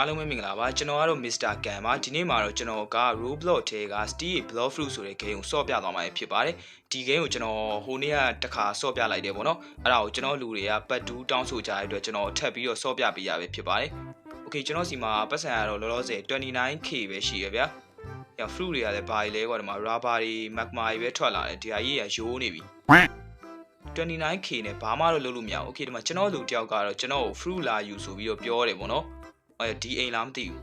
အားလုံးပဲမင်္ဂလာပါကျွန်တော်ကတော့ Mr. Kan ပါဒီနေ့မှာတော့ကျွန်တော်က Roblox ထဲက Steel Blood Fruit ဆိုတဲ့ game ကိုဆော့ပြသွားမှာဖြစ်ပါတယ်ဒီ game ကိုကျွန်တော်ဟိုနေ့ကတခါဆော့ပြလိုက်တယ်ပေါ့နော်အဲ့ဒါကိုကျွန်တော်လူတွေကပတ်တူးတောင်းဆိုကြတဲ့အတွက်ကျွန်တော်ထပ်ပြီးတော့ဆော့ပြပေးရပဲဖြစ်ပါတယ် Okay ကျွန်တော်စီမှာပတ်စံကတော့လောလောဆယ် 29k ပဲရှိရဗျာရ fruit တွေကလည်းဘာတွေလဲကွာဒီမှာ rubber တွေ magma တွေပဲထွက်လာတယ်ဒီဟာကြီးကရိုးနေပြီ 29k နဲ့ဘာမှတော့လုပ်လို့မရဘူး Okay ဒီမှာကျွန်တော်လူတယောက်ကတော့ကျွန်တော်ကို fruit လာယူဆိုပြီးတော့ပြောတယ်ပေါ့နော် အဲဒီအိမ်လားမသိဘူး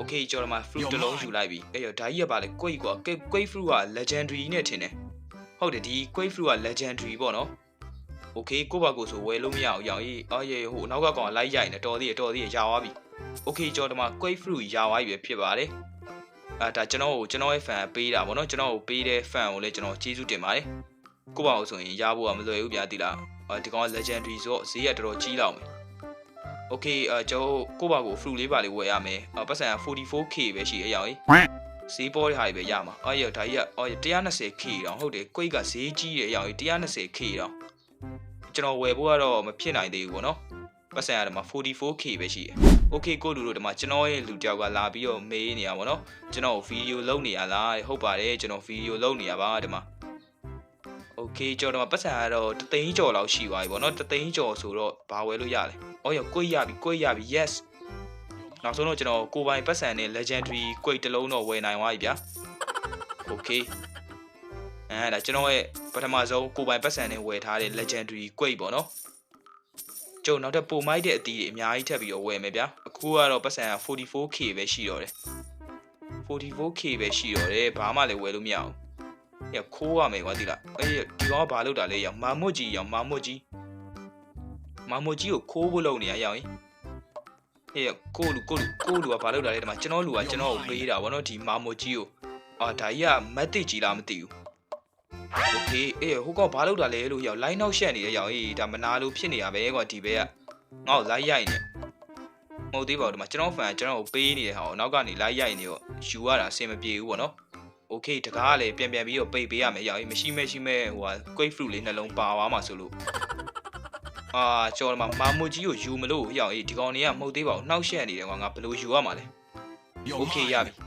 Okay ကျွန်တော်မှာ fruit တစ်လုံးယူလိုက်ပြီအဲ့တော့ဒါကြီးကပါလေ quake ကွာ quake fruit က legendary နဲ့ထင်တယ်ဟုတ်တယ်ဒီ quake fruit က legendary ပေါ့နော် Okay ကိုပါကိုဆိုဝယ်လို့မရအောင်ရောင်ကြီးအော်ရေဟိုနောက်ကကောင်လိုက်ရိုက်နေတော်သေးတယ်တော်သေးတယ်ရာသွားပြီ Okay ကျွန်တော်မှာ quake fruit ရာသွားပြီပဲဖြစ်ပါတယ်အဲဒါကျွန်တော်ကိုကျွန်တော်ရဲ့ fan ပေးတာပေါ့နော်ကျွန်တော်ကိုပေးတဲ့ fan ကိုလည်းကျွန်တော်ကျေးဇူးတင်ပါတယ်ကိုပါကိုဆိုရင်ရဖို့ကမလွယ်ဘူးဗျာဒီလားဒီကောင်က legendary ဆိုတော့ဈေးကတော်တော်ကြီးလောက်မယ် โอเคအဲကျွန်တော်ကိုပါကို fruit လေးပါလေးဝယ်ရမယ်အပတ်စံ 44k ပဲရှိအရောင်ကြီးဈေးပေါ်တဲ့ဟာတွေပဲရမှာအော်ရဒါကြီးကအော် 120k တော့ဟုတ်တယ်ကိုိတ်ကဈေးကြီးတယ်အရောင်ကြီး 120k တော့ကျွန်တော်ဝယ်ဖို့ကတော့မဖြစ်နိုင်သေးဘူးပေါ့နော်ပတ်စံရတော့မှ 44k ပဲရှိတယ်โอเคကိုလူတို့ဒီမှာကျွန်တော်ရဲ့လူတယောက်ကလာပြီးတော့မေးနေရပါတော့ကျွန်တော်ဗီဒီယိုလုပ်နေရလားဟုတ်ပါတယ်ကျွန်တော်ဗီဒီယိုလုပ်နေရပါဒီမှာโอเคကျွန်တော်ပတ်စံကတော့တသိန်းကျော်လောက်ရှိသွားပြီပေါ့နော်တသိန်းကျော်ဆိုတော့ဘာဝယ်လို့ရလဲ အော်ရကိုရပြီကိုရပြီ yes နောက်ဆုံးတော့ကျွန်တော်ကိုပိုင်ပတ်စံနဲ့ legendary ကိုတစ်လုံးတော့ဝယ်နိုင်သွားပြီဗျာ okay အဲဒါကျွန်တော်ရဲ့ပထမဆုံးကိုပိုင်ပတ်စံနဲ့ဝယ်ထားတဲ့ legendary ကိုပေါ့နော်ကျုံနောက်ထပ်ပိုမိုက်တဲ့အတီးတွေအများကြီးထပ်ပြီးတော့ဝယ်မယ်ဗျာအခုကတော့ပတ်စံက 44k ပဲရှိတော့တယ် 44k ပဲရှိတော့တယ်ဘာမှလည်းဝယ်လို့မရအောင်ရခိုးရမယ်ကွာဒီလားအေးဒီကောင်ကဘာလုပ်တာလဲရောင်မာမွတ်ကြီးရောင်မာမွတ်ကြီး မမိုကြီးကိုခိုးဖို့လုပ်နေရအောင်ရင်ဟေးကိုလူကိုလူကိုလူကဘာလုပ်တာလဲဒီမှာကျွန်တော်လူကကျွန်တော်ကိုပေးတာဗောနော်ဒီမမိုကြီးကိုအာဒါကြီးကမက်တစ်ကြီးလားမသိဘူးโอเคအေးဟိုကောင်ဘာလုပ်တာလဲလို့ရောက်လိုင်းနောက်ရှက်နေရရောင်အေးဒါမနာလို့ဖြစ်နေရပဲကွာဒီဘက်ကငါ့ကိုလိုက်ရိုက်နေမဟုတ်သေးပါဘူးဒီမှာကျွန်တော်ဖန်ကျွန်တော်ကိုပေးနေတဲ့ဟာကိုနောက်ကနေလိုက်ရိုက်နေတော့ယူရတာအဆင်မပြေဘူးဗောနော်โอเคတကားကလည်းပြန်ပြန်ပြီးတော့ပိတ်ပေးရမယ်ရောင်အေးမရှိမဲ့ရှိမဲ့ဟိုဟာ quick fruit လေးနှလုံးပါသွားမှာဆိုလို့ အာကျော်မှာမာမူကြီးကိုယူမလို့ဟိအောင်အေးဒီကောင်တွေကမှုတ်သေးပါဘူးနှောက်ရှက်နေတယ်ကွာငါဘယ်လိုယူရမှာလဲโอเคရပြီဒါ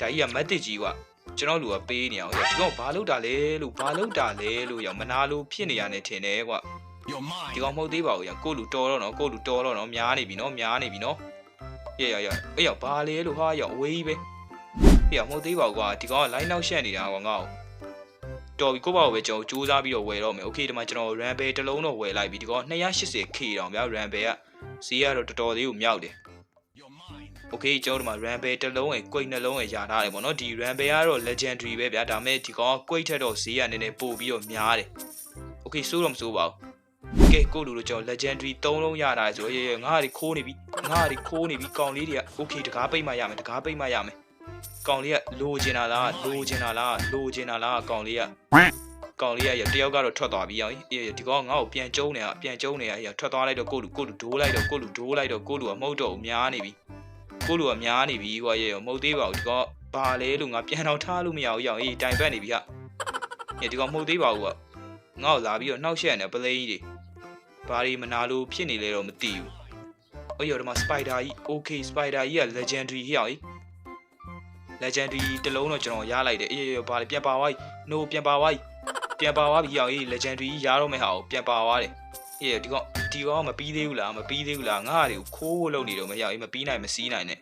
ကြီးကမက်တစ်ကြီးကွာကျွန်တော်လူကပေးနေအောင်ဟိဒီကောင်ဘာလုပ်တာလဲလို့ဘာလုပ်တာလဲလို့ရောမနာလို့ဖြစ်နေရနေထင်တယ်ကွာ Your mind. ဒီကောင်မှုတ်သေးပါဘူးရကိုလူတော်တော့နော်ကိုလူတော်တော့နော်များနေပြီနော်များနေပြီနော်ရရရအေးရဘာလဲလို့ဟာရအဝေးကြီးပဲဟေးရမှုတ်သေးပါဘူးကွာဒီကောင်ကလိုင်းနောက်ရှက်နေတာကွာငါ့ကို တော်ပြီကိုပေါ့ပဲကျွန်တော်စူးစမ်းပြီးတော့ဝယ်တော့မယ်โอเคဒီမှာကျွန်တော် Rumble တစ်လုံးတော့ဝယ်လိုက်ပြီဒီကော 280k တောင်ဗျာ Rumble ကဈေးကတော့တော်တော်လေးကိုမြောက်တယ် Your mind. โอเคကျွန်တော်ဒီမှာ Rumble တစ်လုံးရဲ့ Quake နှလုံးရဲ့ယာထားတယ်ပေါ့နော်ဒီ Rumble ကတော့ Legendary ပဲဗျာဒါပေမဲ့ဒီကောင်က Quake ထက်တော့ဈေးကနည်းနည်းပိုပြီးတော့များတယ်โอเคစိုးတော့မစိုးပါဘူးကဲကိုလူတို့ကျွန်တော် Legendary 3လုံးရတာဆိုတော့ရေရေငါးရီခိုးနေပြီငါးရီခိုးနေပြီကောင်လေးတွေကโอเคတကားပိတ်မှရမယ်တကားပိတ်မှရမယ်ကောင်လေးက လိုချင်တာလားလိုချင်တာလားလိုချင်တာလားကောင်လေးကကောင်လေးရတယောက်ကတော့ထွက်သွားပြီအောင်အေးဒီကောင်ငါ့ကိုပြန်ကျုံးနေတာပြန်ကျုံးနေတာရထွက်သွားလိုက်တော့ကိုလူကိုလူဒိုးလိုက်တော့ကိုလူဒိုးလိုက်တော့ကိုလူကမဟုတ်တော့ဘူးများနေပြီကိုလူကများနေပြီကွာရေမဟုတ်သေးပါဘူးဒီကောင်ဘာလဲလို့ငါပြန်တော့ထားလို့မရဘူးရအောင်အေးတိုင်ပတ်နေပြီဟာအေးဒီကောင်မဟုတ်သေးပါဘူးကငါ့ကိုလာပြီးတော့နှောက်ရှက်နေပလိကြီးတွေဘာတွေမနာလို့ဖြစ်နေလဲတော့မသိဘူးအော်ရဒီမှာ spider ကြီး okay spider ကြီးက legendary ဟိအောင် legendary တစ်လုံးတော့ကျွန်တော်ရလိုက်တယ်အေးဘာလဲပြန်ပါသွားပြီ no ပြန်ပါသွားပြီပြန်ပါသွားပြီရောက်ရေး legendary ကြီးရတော့မယ့်ဟာကိုပြန်ပါသွားတယ်။အေးဒီကောင်ဒီကောင်မပြီးသေးဘူးလားမပြီးသေးဘူးလားငါ့ဟာတွေကိုခိုးဖို့လုပ်နေတော့မရောက်ရေးမပြီးနိုင်မစည်းနိုင်နဲ့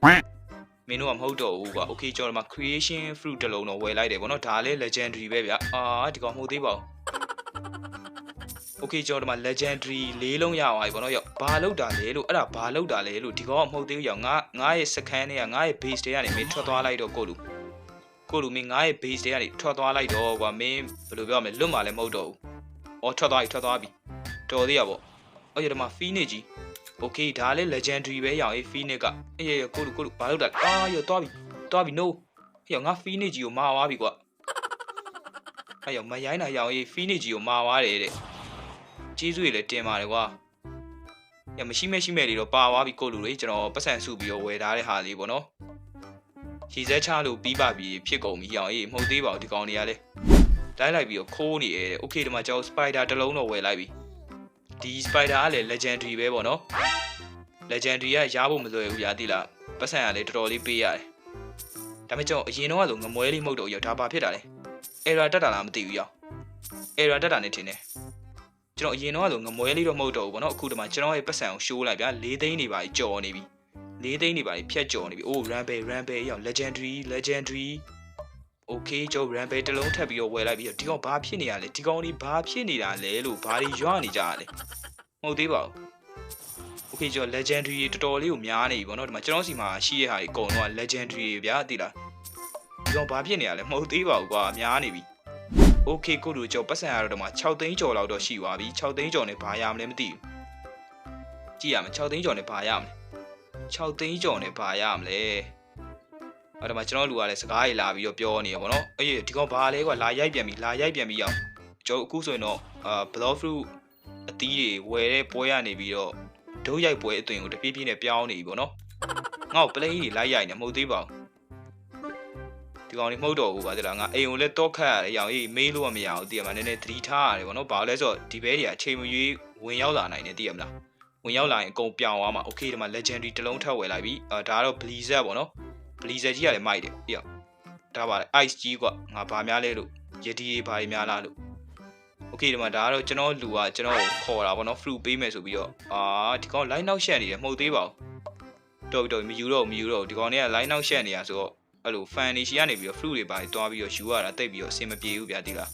မင်းတို့ကမဟုတ်တော့ဘူးကွာ okay ကျွန်တော်ဒီမှာ creation fruit တစ်လုံးတော့ဝယ်လိုက်တယ်ဗောနော်ဒါလည်း legendary ပဲဗျာအာဒီကောင်မဟုတ်သေးပါဘူး okay ကျွန်တော်ဒီမှာ legendary လေးလုံးရသွားပြီဗောနော်ရောက်ဘာလောက်တာလဲလို့အဲ့ဒါဘာလောက်တာလဲလို့ဒီကောင်ကမဟုတ်သေးဘူးရောက်ငါငါရဲ့စကန်တွေကငါရဲ့ base တွေကနေမင်းထွက်သွားလိုက်တော့ကိုလူကိုလူမင်းငါ့ရဲ့ base တွေကနေထွက်သွားလိုက်တော့ကွာမင်းဘယ်လိုပြောမလဲလွတ်မှလည်းမဟုတ်တော့ဘူး။အော်ထွက်သွားပြီထွက်သွားပြီ။တော်သေးရပေါ့။အော်ရဒီမှာ Phoenix ကြီး။ Okay ဒါလည်း legendary ပဲရောင်အေး Phoenix ကအေးရကိုလူကိုလူဘာလို့တာအာရသွားပြီ။သွားပြီ no ။ဟေ့ငါ Phoenix ကြီးကိုမာသွားပြီကွာ။အဲ့ရမရိုင်းတာရောင်အေး Phoenix ကြီးကိုမာသွားတယ်တဲ့။ ကျေးဇူးတွေလည်းတင်ပါတယ်ကွာ။ညမရှိမရှိမဲ့တွေတော့ပါသွားပြီကိုလူတွေကျွန်တော်ပတ်စံစုပြီးတော့ဝယ်ထားတဲ့ဟာလေးပေါ့နော်။ရည်စဲချလို့ပြီးပါပြီဖြစ်ကုန်ပြီအောင်အေးမဟုတ်သေးပါဘူးဒီကောင်တွေကလည်းလိုက်လိုက်ပြီးတော့ခိုးနေရဲ။ Okay ဒီမှာကျွန်တော် spider တစ်လုံးတော့ဝယ်လိုက်ပြီ။ဒီ spider ကလည်း legendary ပဲပေါ့နော်။ legendary ကရဖို့မလွယ်ဘူးညာသိလား။ပတ်စံကလည်းတော်တော်လေးပေးရတယ်။ဒါပေမဲ့ကျွန်တော်အရင်တော့ဆိုငမွဲလေးမဟုတ်တော့ရောဒါပါဖြစ်တာလေ။ error တက်တာလားမသိဘူးရော။ error တက်တာနဲ့ထင်တယ်။ ကျွန်တော်အရင်တော့ကလိုငမွဲလေးတော့မဟုတ်တော့ဘူးဗောနော်အခုဒီမှာကျွန်တော်ရဲ့ပတ်စံကို show လိုက်ဗျာ၄သိန်းနေပါကြီးကြော်နေပြီ၄သိန်းနေပါကြီးဖြတ်ကြော်နေပြီ oh rampage rampage ရော legendary legendary okay ကျွန်တော် rampage တစ်လုံးထပ်ပြီးတော့ဝယ်လိုက်ပြီးတော့ဒီကောင်ဘာဖြစ်နေရလဲဒီကောင်ဒီဘာဖြစ်နေတာလဲလို့ဘာတွေရွနေကြရလဲမဟုတ်သေးပါဘူး okay ကျွန်တော် legendary တွေတော်တော်လေးကိုများနေပြီဗောနော်ဒီမှာကျွန်တော်စီမှာရှိတဲ့ဟာတွေအကုန်လုံးက legendary တွေဗျာသိလားဒီကောင်ဘာဖြစ်နေရလဲမဟုတ်သေးပါဘူးကွာများနေပြီ okay ကိုတို့ကျွန်တော်ပတ်စံရတော့ဒီမှာ6သိန်းကျော်လောက်တော့ရှိသွားပြီ6သိန်းကျော်နဲ့ဘာရမလဲမသိဘူးကြည့်ရမယ်6သိန်းကျော်နဲ့ဘာရမလဲ6သိန်းကျော်နဲ့ဘာရမလဲအဲ့ဒါမှကျွန်တော်လူကလည်းစကားကြီးလာပြီးတော့ပြောနေရပါတော့အေးဒီကောင်ဘာလဲကွာလာရိုက်ပြန်ပြီလာရိုက်ပြန်ပြီအောင်ကျွန်တော်အခုဆိုရင်တော့အာ block fruit အသီးတွေဝယ်တဲ့ပွဲရနေပြီးတော့ဒုတ်ရိုက်ပွဲအသွင်ကိုတပြေးပြေးနဲ့ပြောင်းနေပြီပေါ့နော်ငါ့ကိုပလိန်ကြီးလိုက်ရိုက်နေမဟုတ်သေးပါဘူး ဒီကောင်လေးမဟုတ်တော့ဘူးကွာတဲ့လားငါအိမ်ကိုလည်းတော့ခတ်ရတယ်ရောင်ကြီးမေးလို့မရဘူးတည်ရမှာနည်းနည်းသတိထားရတယ်ပေါ့နော်ဘာလို့လဲဆိုတော့ဒီဘဲတွေကအချိန်မရွေးဝင်ရောက်လာနိုင်တယ်တည်ရမလားဝင်ရောက်လာရင်အကုန်ပြောင်းသွားမှာ okay ဒီမှာ legendary တစ်လုံးထပ်ဝယ်လိုက်ပြီအာဒါကတော့ blizzard ပေါ့နော် blizzard ကြီးကလည်းမိုက်တယ်ပြရဒါပါလေ ice ကြီးကွာငါဘာများလဲလို့ယတိတွေဘာတွေများလားလို့ okay ဒီမှာဒါကတော့ကျွန်တော်လူကကျွန်တော်ကိုခေါ်တာပေါ့နော် fruit ပေးမယ်ဆိုပြီးတော့အာဒီကောင် line နောက်ရှက်နေတယ်မဟုတ်သေးပါဘူးတော်ပြီတော်ပြီမယူတော့ဘူးမယူတော့ဘူးဒီကောင်တွေက line နောက်ရှက်နေတာဆိုတော့ အဲ့လို fan တွေရှိကနေပြီးတော့ fruit တွေပါတွားပြီးတော့ယူရတာတိတ်ပြီးတော့အဆင်မပြေဘူးဗျာဒီလား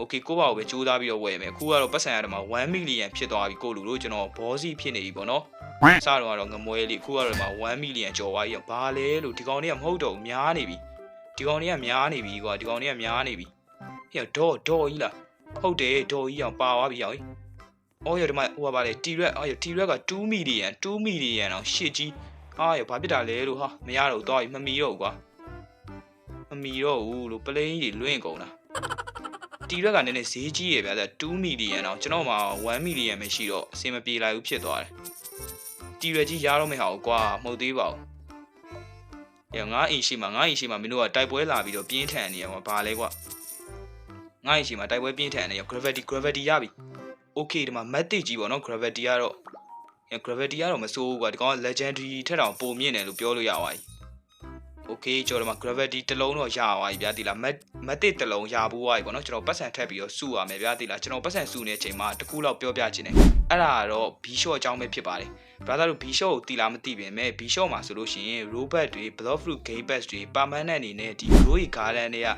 okay ကိုပါကိုပဲကြိုးစားပြီးတော့ဝယ်မယ်အခုကတော့ပတ်စံရတော့မှာ1 million ဖြစ်သွားပြီကိုလူတို့ကျွန်တော်ဘောစီဖြစ်နေပြီပေါ့နော်စတော့ကတော့ငမွဲလေးအခုကတော့ဒီမှာ1 million ကျော်သွားပြီရောဘာလဲလို့ဒီကောင်တွေကမဟုတ်တော့ဘူးများနေပြီဒီကောင်တွေကများနေပြီကွာဒီကောင်တွေကများနေပြီဟဲ့ဒေါ်ဒေါ်ကြီးလားဟုတ်တယ်ဒေါ်ကြီးအောင်ပါသွားပြီအောင်ကြီးအော်ရဒီမှာဟိုပါလေတီရက်အော်ရတီရက်က2 million 2 million အောင်ရှစ်ကြီး အာရဘာဖြစ်တာလဲလို့ဟာမရတော့တော့မမီတော့ဘူးကွာမမီတော့ဘူးလို့ပလိန်ကြီးလွင့်ကုန်တာတီရက်ကနည်းနည်းဈေးကြီးရဗျာဒါ2 million အောင်ကျွန်တော်မှာ1 million ပဲရှိတော့အဆင်မပြေလိုက်ဘူးဖြစ်သွားတယ်တီရက်ကြီးရတော့မယ့်ဟာကိုကွာမဟုတ်သေးပါဘူးရငါအိမ်ရှိမှာငါအိမ်ရှိမှာမင်းတို့ကတိုက်ပွဲလာပြီးတော့ပြင်းထန်နေရမှာဘာလဲကွာငါ့ရဲ့ရှိမှာတိုက်ပွဲပြင်းထန်နေရော gravity gravity ရပြီ okay ဒီမှာ matic ကြီးပေါ့နော် gravity ကတော့ gravity ကတော့မစိုးဘူးကွာဒီကောင်က legendary ထက်တောင်ပိုမြင့်တယ်လို့ပြောလို့ရပါပြီ okay ကျွန်တော်ဒီမှာ gravity တစ်လုံးတော့ရသွားပြီဗျာဒီလား matic တစ်လုံးရဘူးသွားပြီပေါ့နော်ကျွန်တော်ပတ်စံထက်ပြီးတော့စုရမယ်ဗျာဒီလားကျွန်တော်ပတ်စံစုနေတဲ့အချိန်မှာတစ်ခုလောက်ပြောပြချင်တယ်အဲ့ဒါကတော့ B shot အကြောင်းပဲဖြစ်ပါတယ် brother တို့ B shot ကိုတီလာမသိပြင်မဲ့ B shot မှာဆိုလို့ရှိရင် robot တွေ block fruit game pass တွေ permanent အနေနဲ့ဒီ grow garden တွေက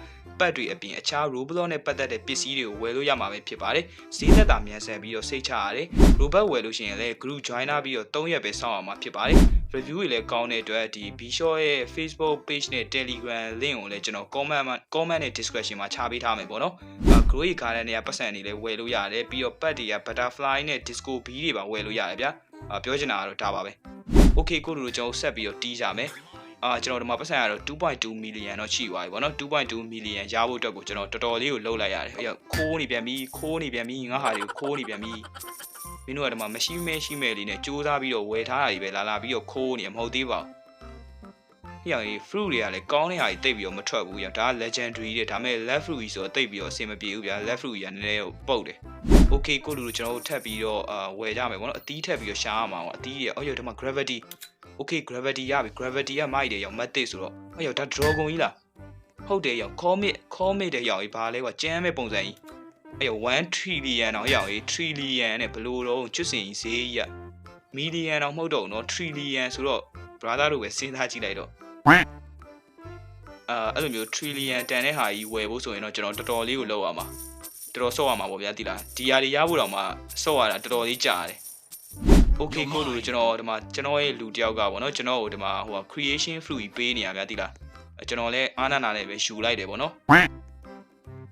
ပတ်တွေအပြင်အခြား robot နဲ့ပတ်သက်တဲ့ပစ္စည်းတွေကိုဝယ်လို့ရမှာပဲဖြစ်ပါတယ်ဈေးသက်သာမြန်ဆန်ပြီးတော့စိတ်ချရတယ် robot ဝယ်လို့ရှိရင်လည်း group joiner ပြီးတော့3ရက်ပဲစောင့်အောင်မှာဖြစ်ပါတယ် review တွေလည်းကောင်းတဲ့အတွက်ဒီ B shot ရဲ့ Facebook page နဲ့ Telegram link ကိုလည်းကျွန်တော် comment မှာ comment နဲ့ description မှာခြားပေးထားမယ်ပေါ့နော်အဲ grow garden တွေကပတ်စံတွေလည်းဝယ်လို့ရတယ်ပြီးတော့ပတ်တွေက butterfly နဲ့ disco bee တွေပါဝယ်လို့ရတယ်ဗျာအာပြောချင်တာကတော့ဒါပါပဲ okay ကိုတို့ကျွန်တော်ဆက်ပြီးတော့တီးကြမယ် အာကျွန်တော်ဒီမှာပတ်စံရတော့2.2 million တော့ရှိသွားပြီဗောနော်2.2 million ရဖို့အတွက်ကိုကျွန်တော်တော်တော်လေးကိုလှုပ်လိုက်ရတယ်အဲ့ခိုးနေပြန်ပြီခိုးနေပြန်ပြီငါဟာတွေကိုခိုးနေပြန်ပြီမင်းတို့ကဒီမှာမရှိမဲရှိမဲလေးနဲ့စူးစမ်းပြီးတော့ဝယ်ထားတာကြီးပဲလာလာပြီးတော့ခိုးနေမဟုတ်သေးပါဘူးဟိအောင်ကြီး fruit တွေကလည်းကောင်းတဲ့ဟာကြီးတိတ်ပြီးတော့မထွက်ဘူးရဒါက legendary တွေဒါပေမဲ့ left fruit ကြီးဆိုတော့တိတ်ပြီးတော့အဆင်မပြေဘူးဗျာ left fruit ကြီးကနည်းနည်းပုတ်တယ် okay ကိုလူလူကျွန်တော်တို့ထပ်ပြီးတော့အာဝယ်ကြမယ်ဗောနော်အသီးထပ်ပြီးတော့ရှားရမှာဗောအသီးတွေအော်ရဒီမှာ gravity okay gravity ရပြီ gravity ကမိုက်တယ်ရော matic ဆိုတော့အော်ရဒါ dragon ကြီးလားဟုတ်တယ်ရော comet comet တဲ့ရောင်ကြီးဘာလဲကွာကျမ်းမဲ့ပုံစံကြီးအဲ့ရော1 trillion တော့ရောင်ကြီး trillion နဲ့ဘလို့တော့ချွတ်စင်ကြီးဈေးကြီးက million တော့မဟုတ်တော့ဘူးနော် trillion ဆိုတော့ brother တို့ပဲစဉ်းစားကြည့်လိုက်တော့အာအဲ့လိုမျိုး trillion တန်တဲ့ဟာကြီးဝယ်ဖို့ဆိုရင်တော့ကျွန်တော်တော်တော်လေးကိုလောက်ရမှာတော်တော်ဆော့ရမှာပေါ့ဗျာတိလားဒီຢာတွေရဖို့တော့မှဆော့ရတာတော်တော်လေးကြာတယ် okay ကိုလူကျွန်တော်ဒီမှာကျွန်တော်ရဲ့လူတယောက်ကပေါ့နော်ကျွန်တော်ကိုဒီမှာဟို creation fruit ကြီးပေးနေရဗျာတိလားကျွန်တော်လည်းအားနာနာနဲ့ပဲယူလိုက်တယ်ပေါ့နော်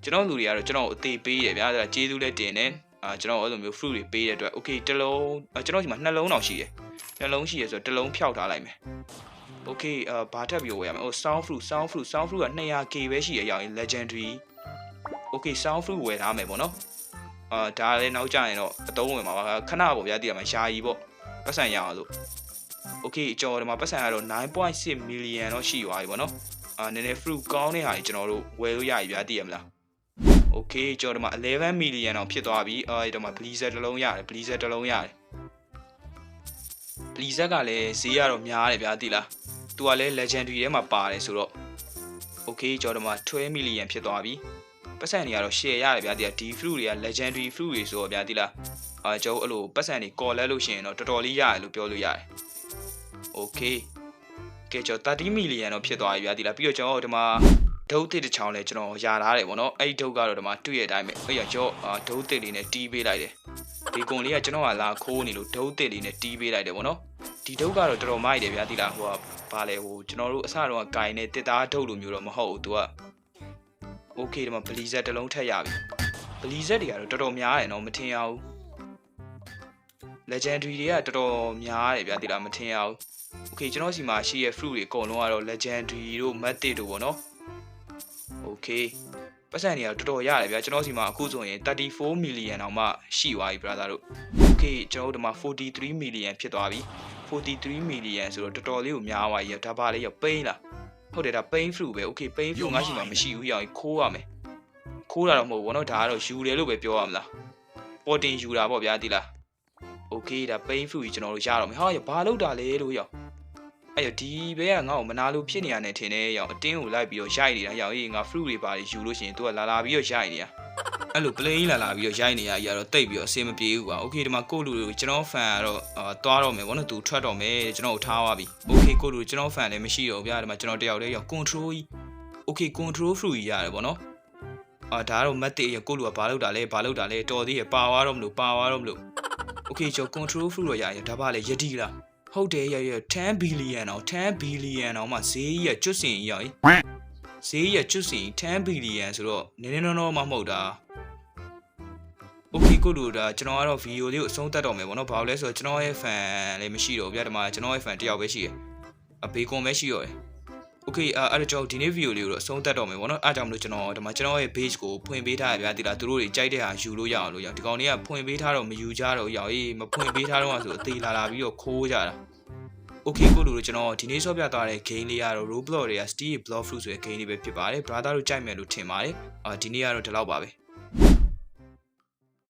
ကျွန်တော်လူတွေကတော့ကျွန်တော်အသေးပေးတယ်ဗျာဒါကျေးဇူးလည်းတင်တယ်အာကျွန်တော်အဲ့လိုမျိုး fruit တွေပေးတဲ့အတွက် okay တစ်လုံးကျွန်တော်ဒီမှာနှလုံးတောင်ရှိတယ်နှလုံးရှိရဆိုတော့တစ်လုံးဖျောက်ထားလိုက်မယ် okay အာဘာထပ်ပြီးဝယ်ရမလဲဟို sound fruit sound fruit sound fruit က 200k ပဲရှိရအရောင် legendary okay sound fruit ဝယ်ထားမယ်ပေါ့နော် အာဒါလည်းနောက်ကျရင်တော့အသုံးဝင်မှာပါခဏပေါ့ဗျာတည်ရမှာယာယီပေါ့ပတ်စံရအောင်လို့ okay ကျွန်တော်ဒီမှာပတ်စံကတော့9.6 million တော့ရှိသွားပြီပေါ့နော်အာနည်းနည်း fruit ကောင်းတဲ့ဟာကြီးကျွန်တော်တို့ဝယ်လို့ရပြီဗျာတည်ရမလား okay ကျွန်တော်ဒီမှာ11 million တော့ဖြစ်သွားပြီအာဒီမှာ blizzard တစ်လုံးရတယ် blizzard တစ်လုံးရတယ်ဘလီဇက်ကလည်းဈေးရတော့များတယ်ဗျာသိလားသူကလည်း legendary ထဲမှာပါတယ်ဆိုတော့ okay ကျွန်တော်တို့မှာ12 million ဖြစ်သွားပြီ ပတ်စံတွေကတော့ share ရတယ်ဗျာသိလားဒီ fruit တွေက legendary fruit တွေဆိုတော့ဗျာသိလားအာကျွန်တော်အဲ့လိုပတ်စံတွေ call လဲလို့ရှိရင်တော့တော်တော်လေးရတယ်လို့ပြောလို့ရတယ် okay ကဲကျွန်တော်30 million တော့ဖြစ်သွားပြီဗျာသိလားပြီးတော့ကျွန်တော်တို့ဒီမှာဒုတ်တစ်တစ်ချောင်းလဲကျွန်တော်ယာထားတယ်ပေါ့နော်အဲ့ဒီဒုတ်ကတော့ဒီမှာတွေ့ရတဲ့အတိုင်းပဲအဲ့ရရော့အာဒုတ်တစ်လေးနဲ့တီးပေးလိုက်တယ်ဒီကွန်လေးကကျွန်တော်ကလာခိုးနေလို့ဒုတ်တစ်လေးနဲ့တီးပေးလိုက်တယ်ပေါ့နော်ဒီဒုတ်ကတော့တော်တော်မိုက်တယ်ဗျာသိလားဟိုကဘာလဲဟိုကျွန်တော်တို့အစတော့ကဂိုင်းနဲ့တစ်သားဒုတ်လိုမျိုးတော့မဟုတ်ဘူးသူက okay ဒီမှာဘလီဇက်တစ်လုံးထက်ရပြီဘလီဇက်တွေကတော့တော်တော်များတယ်နော်မထင်ရဘူး legendary တွေကတော်တော်များတယ်ဗျာသိလားမထင်ရဘူး okay ကျွန်တော်စီမှာရှိရဲ့ fruit တွေအကုန်လုံးကတော့ legendary တို့ matte တို့ပေါ့နော် okay ပတ်စံတွေကတော့တော်တော်ရတယ်ဗျာကျွန်တော်စီမှာအခုဆိုရင်34 million တောင်မှရှိသွားပြီ brother တို့ okay ကျွန်တော်တို့ဒီမှာ43 million ဖြစ်သွားပြီ43 million ဆိုတော့တော်တော်လေးကိုများသွားပြီဒါပါလေရောက်ပိန်းလား ဟုတ်တယ်ဒါ pain through ပဲ okay pain through ငါရှိမှမရှိဘူးရအောင်ခိုးရမယ်ခိုးတာတော့မဟုတ်ဘောနော်ဒါကတော့ယူတယ်လို့ပဲပြောရမလားပေါ်တင်ယူတာပေါ့ဗျာဒီလား okay ဒါ pain through ကြီးကျွန်တော်တို့ရတော့မယ်ဟာရဘာလောက်တာလဲလို့ရအောင်အဲ့ရဒီဘဲကငါ့ကိုမနာလို့ဖြစ်နေရတယ်ထင်တယ်ရအောင်အတင်းကိုလိုက်ပြီးတော့ရိုက်နေတာရအောင်အေးငါ fruit တွေပါတယ်ယူလို့ရှိရင် तू ကလာလာပြီးတော့ရိုက်နေတာ အဲ့လို plain လာလာပြီးတော့ရိုက်နေရကြီးကတော့တိတ်ပြီးတော့အဆင်မပြေဘူးကွာ okay ဒီမှာကိုလူတွေကိုကျွန်တော် fan ကတော့အာသွားတော့မယ်ဗောနော် तू ထွက်တော့မယ်ကျွန်တော်ကိုထားသွားပြီ okay ကိုလူကျွန်တော် fan လည်းမရှိတော့ဘူးဗျာဒီမှာကျွန်တော်တယောက်တည်းရောက် control ကြီး okay control fruit ကြီးရတယ်ဗောနော်အာဒါကတော့မတ်တေးရကိုလူကဘာလုပ်တာလဲဘာလုပ်တာလဲတော်သေးရပါသွားတော့မလို့ပါသွားတော့မလို့ okay ကျွန်တော် control fruit တော့ရရင်ဒါပါလေယတိလားဟုတ်တယ်ရရ10 billion အောင်10 billion အောင်မှဈေးကြီးရကျွတ်စင်ကြီးရောက်ဈေးကြီးရကျွတ်စင်10 billion ဆိုတော့နည်းနည်းနော်နော်မှမဟုတ်တာ okay ကိုလူဒါကျွန်တော်ကတော့ဗီဒီယိုလေးကိုအဆုံးသတ်တော့မယ်ဗောနော်ဘာလို့လဲဆိုတော့ကျွန်တော်ရဲ့ fan လည်းမရှိတော့ဘူးဗျာဒီမှာကျွန်တော်ရဲ့ fan တယောက်ပဲရှိတယ်အဘေကွန်ပဲရှိတော့တယ် okay အဲ့အဲ့ဒါကြောင့်ဒီနေ့ဗီဒီယိုလေးကိုတော့အဆုံးသတ်တော့မယ်ဗောနော်အဲ့ဒါကြောင့်မလို့ကျွန်တော်ဒီမှာကျွန်တော်ရဲ့ page ကိုဖွင့်ပေးထားရဗျာဒီလားသူတို့တွေကြိုက်တဲ့ဟာယူလို့ရအောင်လို့ရအောင်ဒီကောင်လေးကဖွင့်ပေးထားတော့မယူကြတော့ရအောင်အေးမဖွင့်ပေးထားတော့ဆိုအသေးလာလာပြီးတော့ခိုးကြတာ okay ကိုလူတို့ကျွန်တော်ဒီနေ့ဆော့ပြသွားတဲ့ game လေးကတော့ Roblox တွေက Steel Block Fruit ဆိုတဲ့ game လေးပဲဖြစ်ပါတယ် brother တို့ကြိုက်မယ်လို့ထင်ပါတယ်အာဒီနေ့ကတော့ဒီလောက်ပါပဲ